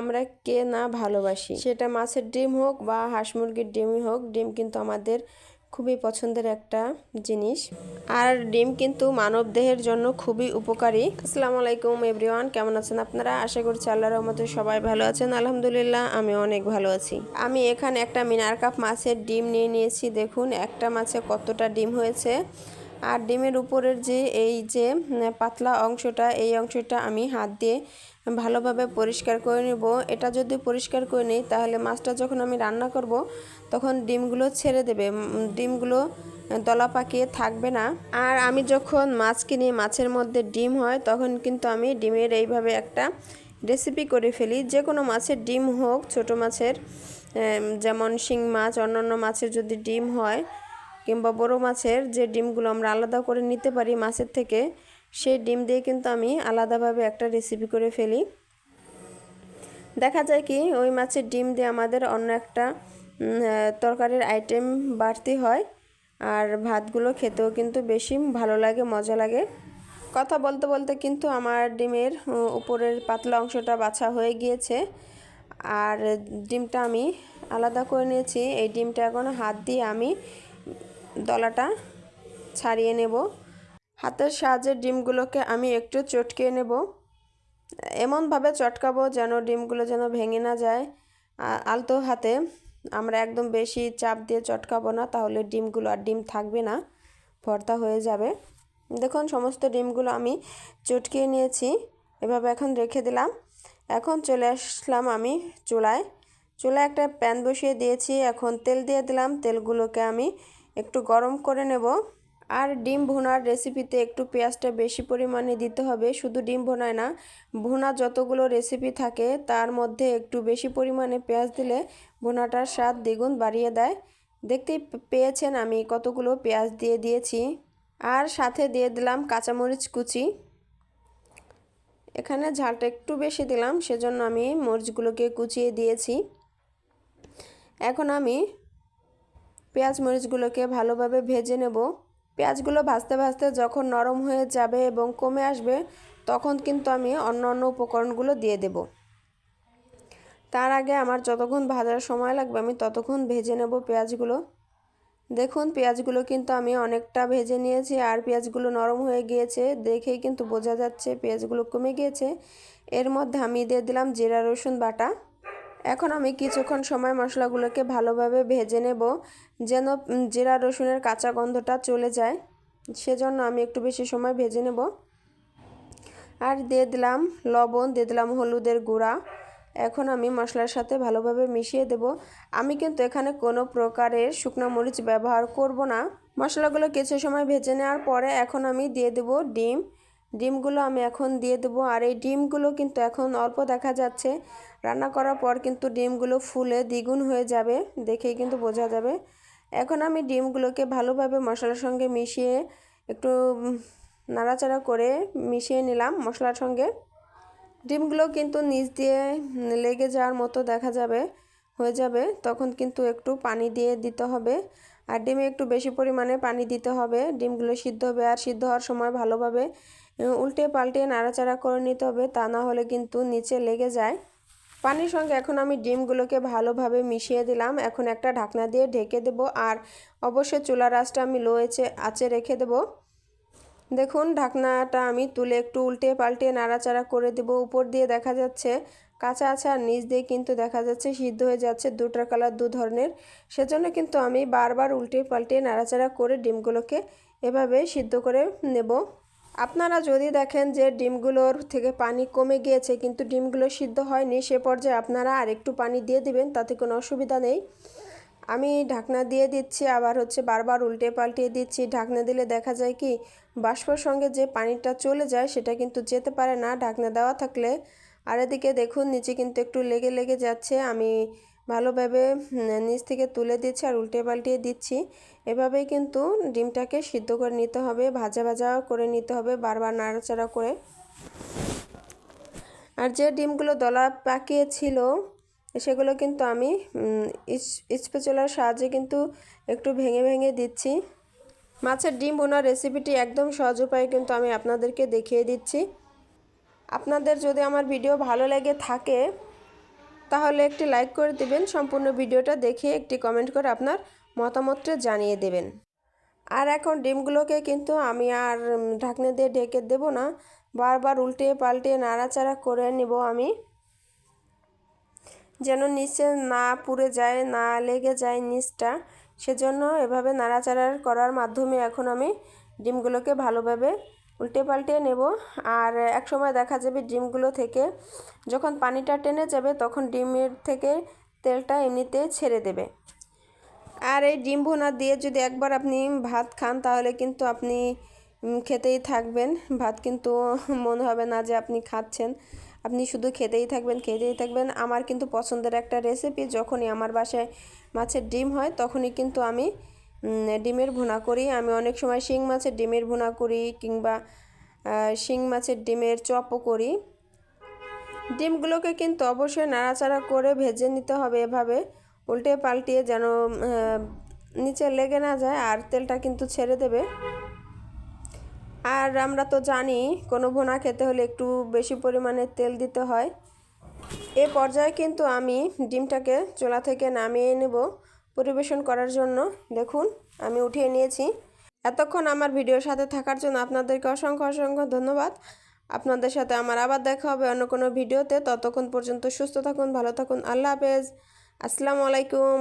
আমরা কে না ভালোবাসি। সেটা মাছের ডিম হোক বা হাঁস মুরগির ডিমই হোক, ডিম কিন্তু আমাদের খুবই পছন্দের একটা জিনিস। আর ডিম কিন্তু মানব দেহের জন্য খুবই উপকারী। আসসালামু আলাইকুম এভরিওয়ান, কেমন আছেন আপনারা? আশা করছি আল্লাহর রহমতে সবাই ভালো আছেন। আলহামদুলিল্লাহ, আমি অনেক ভালো আছি। আমি এখানে একটা মিনার কাপ মাছের ডিম নিয়ে নিয়েছি। দেখুন, একটা মাছে কতটা ডিম হয়েছে। আর ডিমের উপরের যে এই যে পাতলা অংশটা, এই অংশটা আমি হাত দিয়ে ভালোভাবে পরিষ্কার করে নেব। এটা যদি পরিষ্কার করে নিই, তাহলে মাছটা যখন আমি রান্না করব, তখন ডিমগুলো ছেড়ে দেবে। ডিমগুলো দলা পাকিয়ে থাকবে না। আর আমি যখন মাছ কিনি, মাছের মধ্যে ডিম হয়, তখন কিন্তু আমি ডিমের এইভাবে একটা রেসিপি করে ফেলি। যে কোনো মাছের ডিম হোক, ছোট মাছের যেমন শিং মাছ, অন্যান্য মাছের যদি ডিম হয় কিংবা বড় মাছের যে ডিমগুলো আমরা আলাদা করে নিতে পারি মাছের থেকে, সেই ডিম দিয়ে কিন্তু আমি আলাদাভাবে একটা রেসিপি করে ফেলি। দেখা যায় কি, ওই মাছের ডিম দিয়ে আমাদের অন্য একটা তরকারির আইটেম বাড়তি হয় আর ভাতগুলো খেতেও কিন্তু বেশি ভালো লাগে, মজা লাগে। কথা বলতে বলতে কিন্তু আমার ডিমের উপরের পাতলা অংশটা বাছা হয়ে গিয়েছে। আর ডিমটা আমি আলাদা করে নিয়েছি। এই ডিমটা এখন হাত দিয়ে আমি দলাটা ছাড়িয়ে নেব। হাতের সাহায্যে ডিমগুলোকে আমি একটু চটকে নেব। এমনভাবে চটকাবো যেন ডিমগুলো যেন ভেঙে না যায়। আলতো হাতে আমরা একদম বেশি চাপ দিয়ে চটকাবো না, তাহলে ডিমগুলো আর ডিম থাকবে না, ভর্তা হয়ে যাবে। দেখুন, সমস্ত ডিমগুলো আমি চটকিয়ে নিয়েছি, এভাবে এখন রেখে দিলাম। এখন চলে আসলাম আমি চুলায়। চুলায় একটা প্যান বসিয়ে দিয়েছি, এখন তেল দিয়ে দিলাম। তেলগুলোকে আমি একটু গরম করে নেব। আর ডিম ভুনার রেসিপিতে একটু পেঁয়াজটা বেশি পরিমাণে দিতে হবে। শুধু ডিম ভোনায় না, ভুনা যতগুলো রেসিপি থাকে, তার মধ্যে একটু বেশি পরিমাণে পেঁয়াজ দিলে ভুনাটার স্বাদ দ্বিগুণ বাড়িয়ে দেয়। দেখতেই পেয়েছেন আমি কতগুলো পেঁয়াজ দিয়ে দিয়েছি। আর সাথে দিয়ে দিলাম কাঁচামরিচ কুচি। এখানে ঝালটা একটু বেশি দিলাম, সেজন্য আমি মরিচগুলোকে কুচিয়ে দিয়েছি। এখন আমি পেঁয়াজ মরিচগুলোকে ভালোভাবে ভেজে নেব। পেঁয়াজগুলো ভাজতে ভাজতে যখন নরম হয়ে যাবে এবং কমে আসবে, তখন কিন্তু আমি অন্য অন্য উপকরণগুলো দিয়ে দেব। তার আগে আমার যতক্ষণ ভাজার সময় লাগবে, আমি ততক্ষণ ভেজে নেব পেঁয়াজগুলো। দেখুন, পেঁয়াজগুলো কিন্তু আমি অনেকটা ভেজে নিয়েছি আর পেঁয়াজগুলো নরম হয়ে গিয়েছে। দেখেই কিন্তু বোঝা যাচ্ছে পেঁয়াজগুলো কমে গিয়েছে। এর মধ্যে আমি দিয়ে দিলাম জিরা রসুন বাটা। এখন আমি কিছুক্ষণ সময় মশলাগুলোকে ভালোভাবে ভেজে নেব, যেন জিরা রসুনের কাঁচা গন্ধটা চলে যায়। সেজন্য আমি একটু বেশি সময় ভেজে নেব। আর দিয়ে দিলাম লবণ, দিয়ে দিলাম হলুদের গুঁড়া। এখন আমি মশলার সাথে ভালোভাবে মিশিয়ে দেব। আমি কিন্তু এখানে কোনো প্রকারের শুকনো মরিচ ব্যবহার করব না। মশলাগুলো কিছু সময় ভেজে নেওয়ার পরে এখন আমি দিয়ে দেব ডিম। ডিমগুলো আমি এখন দিয়ে দেবো। আর এই ডিমগুলো কিন্তু এখন অল্প দেখা যাচ্ছে। রান্না করার পর কিন্তু ডিমগুলো ফুলে দ্বিগুণ হয়ে যাবে, দেখেই কিন্তু বোঝা যাবে। এখন আমি ডিমগুলোকে ভালোভাবে মশলার সঙ্গে মিশিয়ে একটু নাড়াচাড়া করে মিশিয়ে নিলাম মশলার সঙ্গে। ডিমগুলো কিন্তু নিচ দিয়ে লেগে যাওয়ার মতো দেখা যাবে, হয়ে যাবে। তখন কিন্তু একটু পানি দিয়ে দিতে হবে। আর ডিমে একটু বেশি পরিমাণে পানি দিতে হবে। ডিমগুলো সিদ্ধ হবে, আর সিদ্ধ হওয়ার সময় ভালোভাবে উল্টে পাল্টে নাড়াচাড়া করে নিতে হবে, তা না হলে কিন্তু নিচে লেগে যায়। পানির সঙ্গে এখন আমি ডিমগুলোকে ভালোভাবে মিশিয়ে দিলাম। এখন একটা ঢাকনা দিয়ে ঢেকে দেব আর অবশ্যই চুলার আঁচটা আমি লোয়েছে আঁচে রেখে দেব। দেখুন, ঢাকনাটা আমি তুলে একটু উল্টে পাল্টে নাড়াচাড়া করে দেব। উপর দিয়ে দেখা যাচ্ছে, কাঁচা আছে আর নিচ দিয়ে কিন্তু দেখা যাচ্ছে সিদ্ধ হয়ে যাচ্ছে দুটার কালার, দু ধরনের। সেজন্য কিন্তু আমি বারবার উল্টে পাল্টে নাড়াচাড়া করে ডিমগুলোকে এভাবে সিদ্ধ করে নেব। আপনারা যদি দেখেন যে ডিমগুলোর থেকে পানি কমে গিয়েছে, কিন্তু ডিমগুলো সিদ্ধ হয়নি, সে পর্যায়ে আপনারা আর একটু পানি দিয়ে দিবেন, তাতে কোনো অসুবিধা নেই। আমি ঢাকনা দিয়ে দিচ্ছি, আবার হচ্ছে বারবার উল্টে পাল্টিয়ে দিচ্ছি। ঢাকনা দিলে দেখা যায় কি, বাষ্পর সঙ্গে যে পানিটা চলে যায়, সেটা কিন্তু যেতে পারে না। ঢাকনা দেওয়া থাকলে, আর এদিকে দেখুন, নিচে কিন্তু একটু লেগে লেগে যাচ্ছে। আমি ভালোভাবে নিচ থেকে তুলে দিচ্ছি আর উল্টে পাল্টিয়ে দিচ্ছি। এভাবেই কিন্তু ডিমটাকে সিদ্ধ করে নিতে হবে, ভাজা ভাজা করে নিতে হবে, বারবার নাড়াচাড়া করে। আর যে ডিমগুলো দলা পাকিয়েছিল, সেগুলো কিন্তু আমি স্পেচলার সাহায্যে কিন্তু একটু ভেঙে ভেঙে দিচ্ছি। মাছের ডিম বোনার রেসিপিটি একদম সহজ উপায়ে কিন্তু আমি আপনাদেরকে দেখিয়ে দিচ্ছি। আপনাদের যদি আমার ভিডিও ভালো লেগে থাকে তাহলে একটি লাইক করে দেবেন, সম্পূর্ণ ভিডিওটা দেখে একটি কমেন্ট করে আপনার মতামতটা জানিয়ে দেবেন। আর এখন ডিমগুলোকে কিন্তু আমি আর ঢাকনা দিয়ে ঢেকে দেব না। বারবার উল্টে পাল্টে নাড়াচাড়া করে নেব আমি। যেন নিচে না পুড়ে যায়, না লেগে যায় নিচটা। সেজন্য এভাবে নাড়াচাড়া করার মাধ্যমে এখন আমি ডিমগুলোকে ভালোভাবে উল্টে পাল্টে নেব। আর এক সময় দেখা যাবে ডিমগুলো থেকে যখন পানিটা টেনে যাবে তখন ডিমের থেকে তেলটা এমনিতে ছেড়ে দেবে। আর এই ডিম ভুনা দিয়ে যদি একবার আপনি ভাত খান তাহলে কিন্তু আপনি খেতেই থাকবেন। ভাত কিন্তু মনে হবে না যে আপনি খাচ্ছেন। আপনি শুধু খেতেই থাকবেন খেতেই থাকবেন। আমার কিন্তু পছন্দের একটা রেসিপি যখনই আমার বাসায় মাছের ডিম হয় তখনই কিন্তু আমি ডিমের ভুনা করি। আমি অনেক সময় শিং মাছের ডিমের ভুনা করি কিংবা শিং মাছের ডিমের চপও করি। ডিমগুলোকে কিন্তু অবশ্যই নাড়াচাড়া করে ভেজে নিতে হবে এভাবে। উল্টে পাল্টিয়ে যেন নিচে লেগে না যায় আর তেলটা কিন্তু ছেড়ে দেবে। আর আমরা তো জানি কোনো ভুনা খেতে হলে একটু বেশি পরিমাণে তেল দিতে হয়। এ পর্যায়ে কিন্তু আমি ডিমটাকে চোলা থেকে নামিয়ে নেব। পরিবেশন করার জন্য। দেখুন, আমি উঠিয়ে নিয়েছি। এতক্ষণ আমার ভিডিওর সাথে থাকার জন্য আপনাদেরকে অসংখ্য অসংখ্য ধন্যবাদ। আপনাদের সাথে আমার আবার দেখা হবে অন্য কোনো ভিডিওতে। ততক্ষণ পর্যন্ত সুস্থ থাকুন, ভালো থাকুন। আল্লাহ হাফেজ। আসসালামু আলাইকুম।